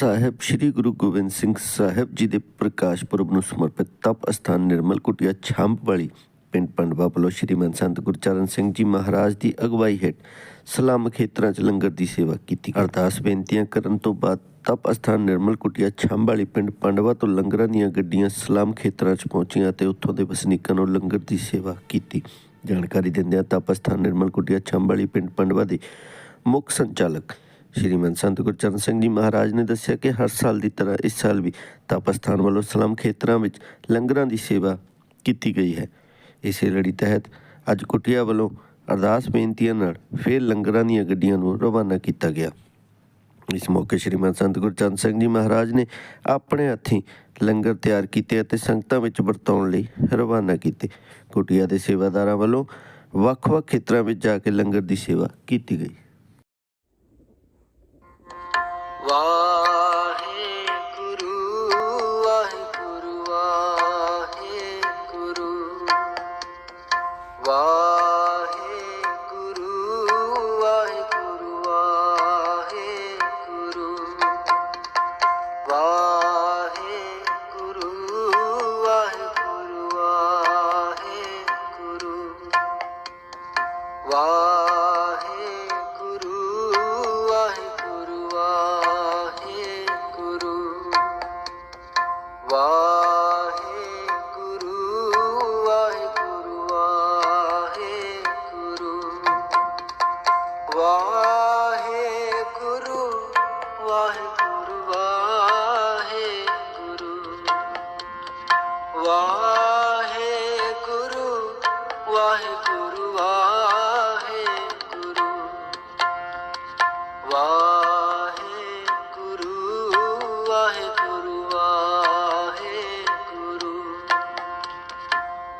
ਸਾਹਿਬ, ਸ੍ਰੀ ਗੁਰੂ ਗੋਬਿੰਦ ਸਿੰਘ ਸਾਹਿਬ ਜੀ ਦੇ ਪ੍ਰਕਾਸ਼ ਪੁਰਬ ਨੂੰ ਸਮਰਪਿਤ ਤਪ ਅਸਥਾਨ ਨਿਰਮਲ ਕੁਟਿਆ ਛੰਭ ਵਾਲੀ ਪਿੰਡ ਪੰਡਵਾ ਵੱਲੋਂ ਸ਼੍ਰੀਮੰਤ ਸੰਤ ਗੁਰਚਰਨ ਸਿੰਘ ਜੀ ਮਹਾਰਾਜ ਦੀ ਅਗਵਾਈ ਹੇਠ ਸਲਾਮ ਖੇਤਰਾਂ 'ਚ ਲੰਗਰ ਦੀ ਸੇਵਾ ਕੀਤੀ। ਅਰਦਾਸ ਬੇਨਤੀਆਂ ਕਰਨ ਤੋਂ ਬਾਅਦ ਤਪ ਅਸਥਾਨ ਨਿਰਮਲ ਕੁਟਿਆ ਛੰਭ ਵਾਲੀ ਪਿੰਡ ਪੰਡਵਾ ਤੋਂ ਲੰਗਰਾਂ ਦੀਆਂ ਗੱਡੀਆਂ ਸਲਾਮ ਖੇਤਰਾਂ 'ਚ ਪਹੁੰਚੀਆਂ ਤੇ ਉੱਥੋਂ ਦੇ ਵਸਨੀਕਾਂ ਨੂੰ ਲੰਗਰ ਦੀ ਸੇਵਾ ਕੀਤੀ। ਜਾਣਕਾਰੀ ਦਿੰਦਿਆਂ ਤਪ ਅਸਥਾਨ ਨਿਰਮਲ ਕੁਟਿਆ ਛੰਭ ਵਾਲੀ ਪਿੰਡ ਪੰਡਵਾ ਦੇ ਮੁੱਖ ਸੰਚਾਲਕ ਸ਼੍ਰੀਮੰਤ ਸੰਤ ਗੁਰਚਰਨ ਸਿੰਘ ਜੀ ਮਹਾਰਾਜ ਨੇ ਦੱਸਿਆ ਕਿ ਹਰ ਸਾਲ ਦੀ ਤਰ੍ਹਾਂ ਇਸ ਸਾਲ ਵੀ ਤਪਸਥਾਨ ਵੱਲੋਂ ਸਲਾਮ ਖੇਤਰਾਂ ਵਿੱਚ ਲੰਗਰਾਂ ਦੀ ਸੇਵਾ ਕੀਤੀ ਗਈ ਹੈ। ਇਸੇ ਲੜੀ ਤਹਿਤ ਅੱਜ ਕੁਟਿਆ ਵੱਲੋਂ ਅਰਦਾਸ ਬੇਨਤੀਆਂ ਨਾਲ ਫੇਰ ਲੰਗਰਾਂ ਦੀਆਂ ਗੱਡੀਆਂ ਨੂੰ ਰਵਾਨਾ ਕੀਤਾ ਗਿਆ। ਇਸ ਮੌਕੇ ਸ਼੍ਰੀਮੰਤ ਸੰਤ ਗੁਰਚਰਨ ਸਿੰਘ ਜੀ ਮਹਾਰਾਜ ਨੇ ਆਪਣੇ ਹੱਥੀਂ ਲੰਗਰ ਤਿਆਰ ਕੀਤੇ ਅਤੇ ਸੰਗਤਾਂ ਵਿੱਚ ਵਰਤਾਉਣ ਲਈ ਰਵਾਨਾ ਕੀਤੇ। ਕੁਟਿਆ ਦੇ ਸੇਵਾਦਾਰਾਂ ਵੱਲੋਂ ਵੱਖ-ਵੱਖ ਖੇਤਰਾਂ ਵਿੱਚ ਜਾ ਕੇ ਲੰਗਰ ਦੀ ਸੇਵਾ ਕੀਤੀ ਗਈ। Wow. ਵਾਹਿਗੁਰੂ ਵਾਹਿਗੁਰੂ